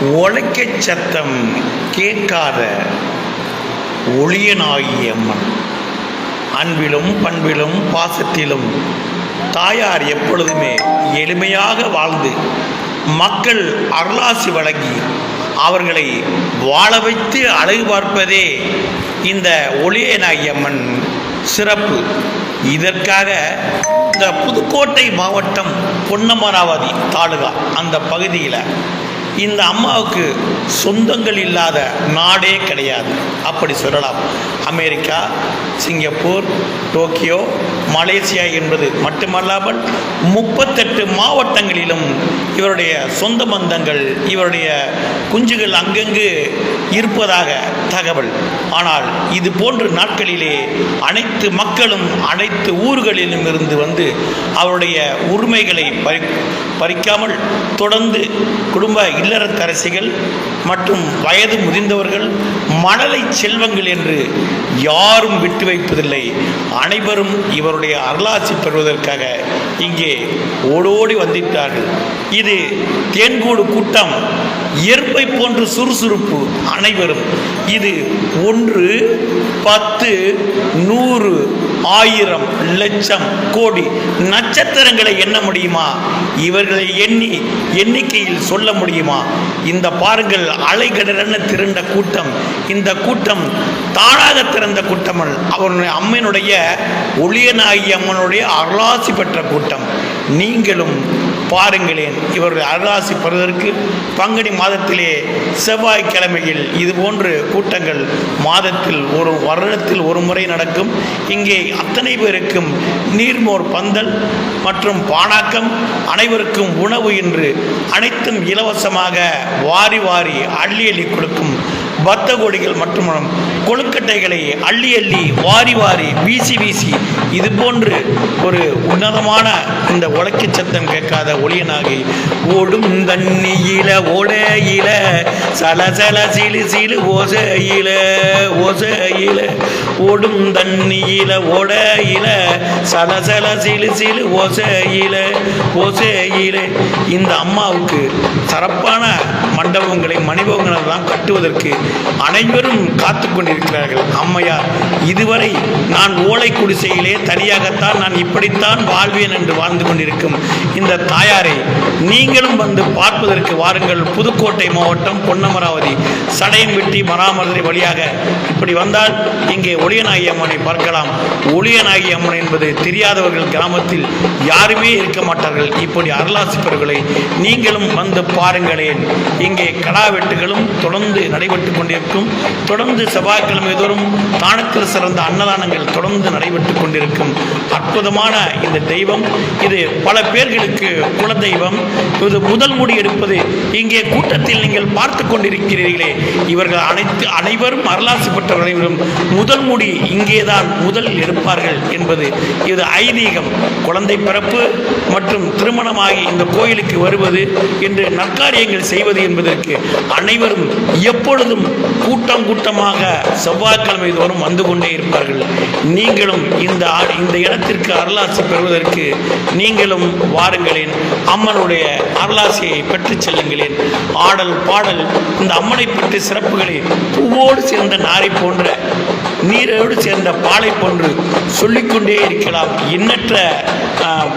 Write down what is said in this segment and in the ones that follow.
உழைக்க சத்தம் கேட்காத ஒளியனாகிய அம்மன். அன்பிலும் பண்பிலும் பாசத்திலும் தாயார் எப்பொழுதுமே எளிமையாக வாழ்ந்து மக்கள் அருளாசி வழங்கி அவர்களை வாழ வைத்து அழகு பார்ப்பதே இந்த ஒளியனாகிய அம்மன் சிறப்பு. இதற்காக இந்த புதுக்கோட்டை மாவட்டம் பொன்னமராவதி தாலுகா அந்த பகுதியில் இந்த அம்மாவுக்கு சொந்தங்கள் இல்லாத நாடே கிடையாது. அப்படி சொல்லலாம். அமெரிக்கா சிங்கப்பூர் டோக்கியோ மலேசியா என்பது மட்டுமல்லாமல் முப்பத்தெட்டு மாவட்டங்களிலும் இவருடைய சொந்த பந்தங்கள் இவருடைய குஞ்சுகள் அங்கங்கு இருப்பதாக தகவல். ஆனால் இது போன்ற நாட்களிலே அனைத்து மக்களும் அனைத்து ஊர்களிலும் இருந்து வந்து அவருடைய உரிமைகளை பறி பறிக்காமல் தொடர்ந்து குடும்ப இல்லறத்தரசிகள் மற்றும் வயது முதிர்ந்தவர்கள் மணலை செல்வங்கள் என்று யாரும் விட்டு வைப்பதில்லை. அனைவரும் இவருடைய அருளாசி பெறுவதற்காக இங்கே ஓடோடி வந்திட்டார்கள். இது தேன்கூடு கூட்டம். இயற்பை போன்று சுறுசுறுப்பு அனைவரும். இது ஒன்று பத்து நூறு ஆயிரம் லட்சம் கோடி நட்சத்திரங்களை எண்ண முடியுமா? இவர்களை எண்ணி எண்ணிக்கையில் சொல்ல முடியுமா? இந்த பாருங்கள் அலைகடலென திரண்ட கூட்டம். இந்த கூட்டம் தானாக திறந்த கூட்டம் அவனுடைய அவருடைய அம்மனுடைய ஒளியனாகி அம்மனுடைய அருளாசி பெற்ற கூட்டம். நீங்களும் பாருங்களேன். இவருடைய அருளாசி பெறுவதற்கு பங்குனி மாதத்திலே செவ்வாய்க்கிழமையில் இது போன்று கூட்டங்கள் மாதத்தில் ஒரு வருடத்தில் ஒரு முறை நடக்கும். இங்கே அத்தனை பேருக்கும் நீர்மோர் பந்தல் மற்றும் பானாக்கம் அனைவருக்கும் உணவு என்று அனைத்தும் இலவசமாக வாரி வாரி அள்ளி அள்ளி கொடுக்கும் பத்த கொடிகள் மற்றும் கொழுக்கட்டைகளை அள்ளி அள்ளி வாரி வாரி வீசி வீசி இது போன்று ஒரு உன்னதமான இந்த உலக்க சத்தம் கேட்காத ஒளியனாகி ஓடும் தண்ணியில ஓடையில சலசல சிலு சிலு ஓசையில ஓசையில ஓடும் தண்ணியில ஓடையில சலசல சிலு சிலு ஓசையில ஓசையில. இந்த அம்மாவுக்கு சிறப்பான மண்டபங்களை மணிபவங்களை எல்லாம் கட்டுவதற்கு அனைவரும் காத்து கொண்டிருக்கிறார்கள் அம்மையார் இதுவரை நான் ஓலை குடிசையிலே தனியாகத்தான் நான் இப்படித்தான் வாழ்வேன் என்று வாழ்ந்து கொண்டிருக்கும் இந்த தாயாரை நீங்களும் வந்து பார்ப்பதற்கு வாருங்கள். புதுக்கோட்டை மாவட்டம் பொன்னமராவதி. சடையம்பட்டி மராமதுரை வழியாக இப்படி வந்தால் இங்கே ஒளியநாயகி அம்மனை பார்க்கலாம். ஒளியநாயகி அம்மன் என்பது தெரியாதவர்கள் கிராமத்தில் யாருமே இருக்க மாட்டார்கள். இப்படி அருளாசிப்பவர்களை நீங்களும் வந்து பாருங்களேன். இங்கே கடா வெட்டுகளும் தொடர்ந்து நடைபெற்று கொண்டிருக்கும். தொடர்ந்து செவ்வாய்க்கிழமை தோறும் தானத்தில் சிறந்த அன்னதானங்கள் தொடர்ந்து நடைபெற்று கொண்டிருக்கும் அற்புதமான இந்த தெய்வம். இது பல பேர்களுக்கு குலதெய்வம். இது முதல் முடி எடுப்பது. இங்கே கூட்டத்தில் நீங்கள் பார்த்து கொண்டிருக்கிறீர்களே. இவர்கள் அனைத்து அனைவரும் அருளாசி பெற்றவர்கள் அனைவரும் முதல் முடி இங்கேதான் முதலில் எடுப்பார்கள் என்பது இது ஐதீகம். குழந்தை பிறப்பு மற்றும் திருமணமாகி இந்த கோயிலுக்கு வருவது என்று நற்காரியங்கள் செய்வது என்பதற்கு அனைவரும் எப்பொழுதும் கூட்டம் கூட்டமாக செவ்வாய்க்கிழமை தோறும் வந்து கொண்டே இருப்பார்கள். நீங்களும் இந்த ஆ- இந்த இடத்திற்கு அருளாசி பெறுவதற்கு நீங்களும் வாருங்களேன். அம்மனுடைய அருளாசியை பெற்றுச் செல்லுங்களேன். ஆடல் பாடல் இந்த அம்மனை பற்றி சிறப்புகளை பூவோடு சேர்ந்த நாரை போன்ற நீரோடு சேர்ந்த பாலை போன்று சொல்லிக்கொண்டே இருக்கலாம். எண்ணற்ற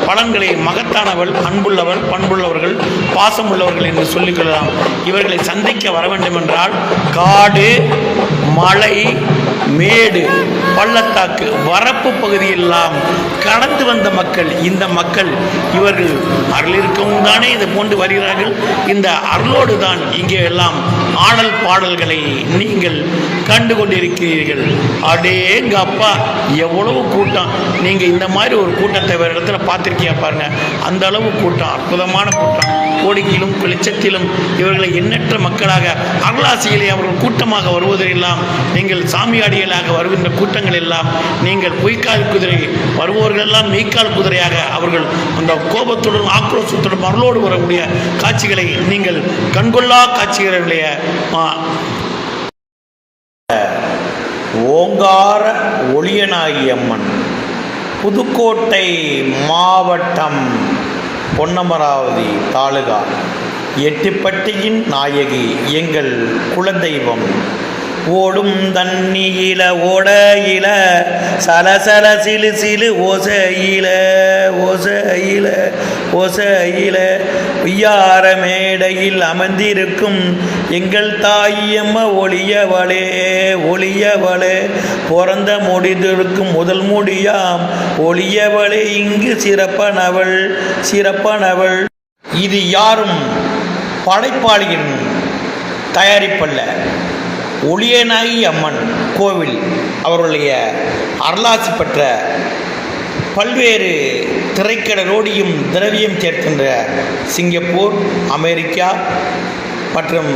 பலன்களை மகத்தானவள் அன்புள்ளவள் பண்புள்ளவர்கள் பாசமுள்ளவர்கள் என்று சொல்லிக்கொள்ளலாம். இவர்களை சந்திக்க வர வேண்டும் என்றால் காடு மலை மேடு பள்ளத்தாக்கு வரப்பு பகுதியெல்லாம் கடந்து வந்த மக்கள் இந்த மக்கள் இவர்கள் அருளிருக்கவும் தானே இது போன்று வருகிறார்கள். இந்த அருளோடு தான் இங்கே எல்லாம் ஆடல் பாடல்களை நீங்கள் கண்டு கொண்டிருக்கிறீர்கள் அடேங்க அப்பா எவ்வளவு கூட்டம். நீங்கள் இந்த மாதிரி ஒரு கூட்டத்தை வேறு இடத்துல பார்த்துருக்கியா பாருங்க. அந்த அளவு கூட்டம் அற்புதமான கூட்டம். கோடிக்கிலும் வெளிச்சத்திலும் இவர்களை எண்ணற்ற மக்களாக அருளாசியிலே அவர்கள் கூட்டமாக வருவதெல்லாம் நீங்கள் சாமியாடிகளாக வருகின்ற கூட்டங்கள் எல்லாம் நீங்கள் பொய்க்கால் குதிரை வருபவர்களெல்லாம் மெய்க்கால் குதிரையாக அவர்கள் அந்த கோபத்துடன் ஆக்ரோஷத்துடன் அருளோடு வரக்கூடிய காட்சிகளை நீங்கள் கண்கொள்ளா காட்சிகளுடைய ஓங்கார ஒளியனாகியம்மன் புதுக்கோட்டை மாவட்டம் பொன்னமராவதி தாலுகா எட்டுப்பட்டியின் நாயகி எங்கள் குலதெய்வம். ஓடும் தண்ணியில ஓட இல சலசல சிலு சிலு ஓசையில ஓசையில ஓசையில உய்யார மேடையில் அமர்ந்திருக்கும் எங்கள் தாயம்ம ஒளியவளே ஒளியவளே பிறந்த முடிந்திருக்கும் முதல் முடியாம் ஒளியவளே இங்கு சிறப்பனவள் சிறப்பனவள். இது யாரும் படைப்பாளியின் தயாரிப்பல்ல. ஒளியநாயகி அம்மன் கோவில் அவருடைய அருளாசி பெற்ற பல்வேறு திரைக்கடலோடியும் திரவியம் சேர்க்கின்ற சிங்கப்பூர் அமெரிக்கா மற்றும்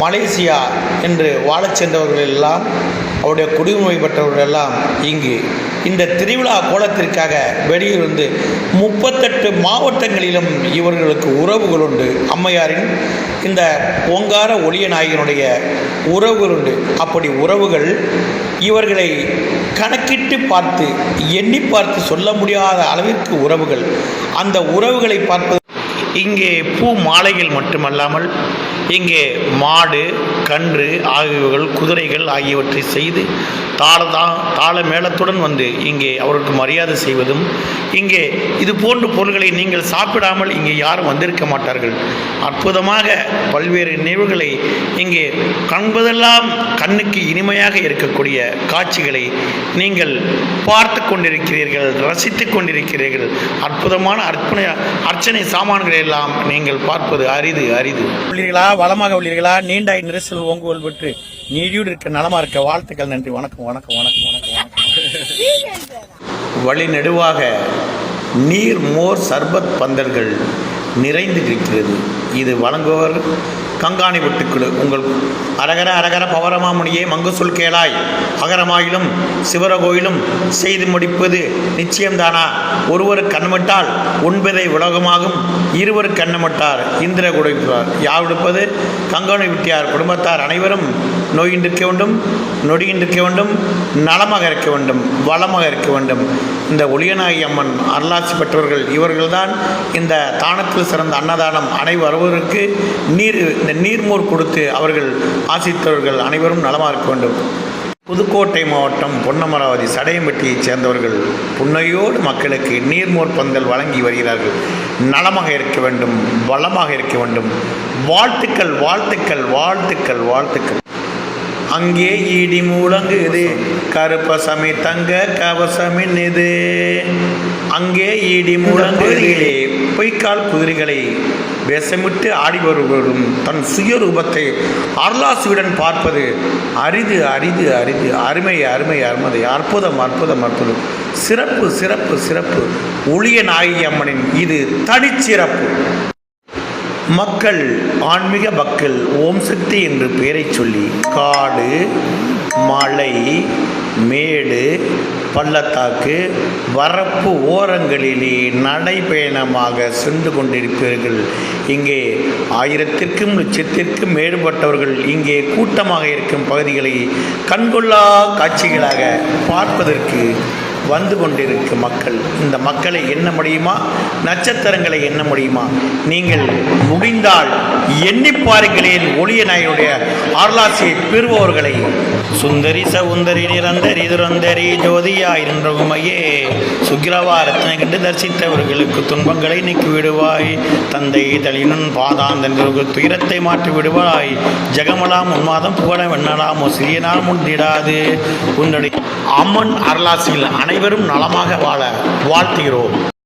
மலேசியா என்று வாழச் சென்றவர்கள் எல்லாம் அவருடைய குடியுரிமை பெற்றவர்கள் எல்லாம் இங்கு. இந்த திருவிழா கோலத்திற்காக வெளியிலிருந்து முப்பத்தெட்டு மாவட்டங்களிலும் இவர்களுக்கு உறவுகள் உண்டு. அம்மையாரின் இந்த ஓங்கார ஒளிய நாயகனுடைய உறவுகள் உண்டு அப்படி உறவுகள் இவர்களை கணக்கிட்டு பார்த்து எண்ணி பார்த்து சொல்ல முடியாத அளவிற்கு உறவுகள். அந்த உறவுகளை பார்ப்பது இங்கே பூ மாலைகள் மட்டுமல்லாமல் இங்கே மாடு கன்று ஆகியவைகள் குதிரைகள் ஆகியவற்றை செய்து தாளதா தாள மேளத்துடன் வந்து இங்கே அவருக்கு மரியாதை செய்வதும் இங்கே இது போன்ற பொருள்களை நீங்கள் சாப்பிடாமல் இங்கே யாரும் வந்திருக்க மாட்டார்கள். அற்புதமாக பல்வேறு நினைவுகளை இங்கே காண்பதெல்லாம் கண்ணுக்கு இனிமையாக இருக்கக்கூடிய காட்சிகளை நீங்கள் பார்த்து கொண்டிருக்கிறீர்கள் ரசித்து கொண்டிருக்கிறீர்கள். அற்புதமான அர்ப்பண அர்ச்சனை சாமான்களை எல்லாம் நீங்கள் பார்ப்பது அரிது அரிது. உள்ளீர்களா வளமாக உள்ளீர்களா? நீண்டாய் நெரிசல் ஓங்குவல் பெற்று நீடியோடு இருக்க நலமா இருக்க வாழ்த்துக்கள் நன்றி. வணக்கம் வணக்கம் வணக்கம் வணக்கம் வணக்கம். வழி நெடுவாக நீர் மோர் சர்பத் பந்தல்கள் நிறைந்து இருக்கிறது. இது வழங்குவர் கங்காணி வெட்டுக்குழு உங்கள் அரகர அரகர பவரமாமுனியே மங்கு சொல் கேளாய். அகரமாயிலும் சிவரகோயிலும் செய்து முடிப்பது நிச்சயம்தானா? ஒருவர் கண்ணமிட்டால் ஒன்பதை உலகமாகும் இருவர் கண்ணமிட்டார். இந்திர குடைப்பார் யாவெடுப்பது கங்காணி விட்டியார். குடும்பத்தார் அனைவரும் நோயின்றிருக்க வேண்டும் நொடியின்றிருக்க வேண்டும் நலமாக இருக்க வேண்டும் வளமாக இருக்க வேண்டும். இந்த ஒளியநாயகி அம்மன் அருளாசி பெற்றவர்கள் இவர்கள்தான் இந்த தானத்தில் சிறந்த அன்னதானம் அனைவருவருக்கு நீர் இந்த நீர்மோர் கொடுத்து அவர்கள் ஆசித்தவர்கள் அனைவரும் நலமாக இருக்க வேண்டும். புதுக்கோட்டை மாவட்டம் பொன்னமராவதி சடையம்பட்டியைச் சேர்ந்தவர்கள் புன்னையோடு மக்களுக்கு நீர்மோர் பந்தல் வழங்கி வருகிறார்கள். நலமாக இருக்க வேண்டும் வளமாக இருக்க வேண்டும். வாழ்த்துக்கள் வாழ்த்துக்கள் வாழ்த்துக்கள் வாழ்த்துக்கள். அங்கே இடி முழங்குது கருப்பசாமி தங்க கவசமின் இது அங்கே இடி முழங்குதிலே பொய்க்கால் குதிரைகளை வேஷமிட்டு ஆடி வருவரும் தன் சுயரூபத்தை அருளாசியுடன் பார்ப்பது அரிது அரிது அரிது. அருமை அருமை அருமதை. அற்புதம் அற்புதம் அற்புதம். சிறப்பு சிறப்பு சிறப்பு. ஒளிய நாயகி அம்மனின் இது தனிச்சிறப்பு. மக்கள் ஆன்மீக மக்கள் ஓம் சக்தி என்று பெயரைச் சொல்லி காடு மலை மேடு பள்ளத்தாக்கு வரப்பு ஓரங்களிலே நடைபயணமாக சென்று கொண்டிருப்பீர்கள். இங்கே ஆயிரத்திற்கும் லட்சத்திற்கும் மேற்பட்டவர்கள் இங்கே கூட்டமாக இருக்கும் பகுதிகளை கண்கொள்ளா காட்சிகளாக பார்ப்பதற்கு வந்து கொண்டிருக்கும் மக்கள். இந்த மக்களை எண்ண முடியுமா? நட்சத்திரங்களை எண்ண முடியுமா? நீங்கள் முடிந்தால் எண்ணி பாருங்களேன் ஒளிய நாயனுடைய ஆர்லாசியை பெறுபவர்களை. சுந்தரி சவுந்தரி நிரந்தரி துரந்தரி ஜோதியாயிருந்தவுமையே சுக்கிரவா ரத்ன கண்டு தரிசித்தவர்களுக்கு துன்பங்களை நீக்கி விடுவாய் தந்தை தலினுன் பாதாந்தன்றவர்கள் துயரத்தை மாற்றி விடுவாய் ஜெகமலாம் உன்மாதம் புகழ வெண்ணலாம் சிறிய நாள் முன்திடாது. உன்னுடைய அம்மன் அருளாசியில் அனைவரும் நலமாக வாழ வாழ்த்துகிறோம்.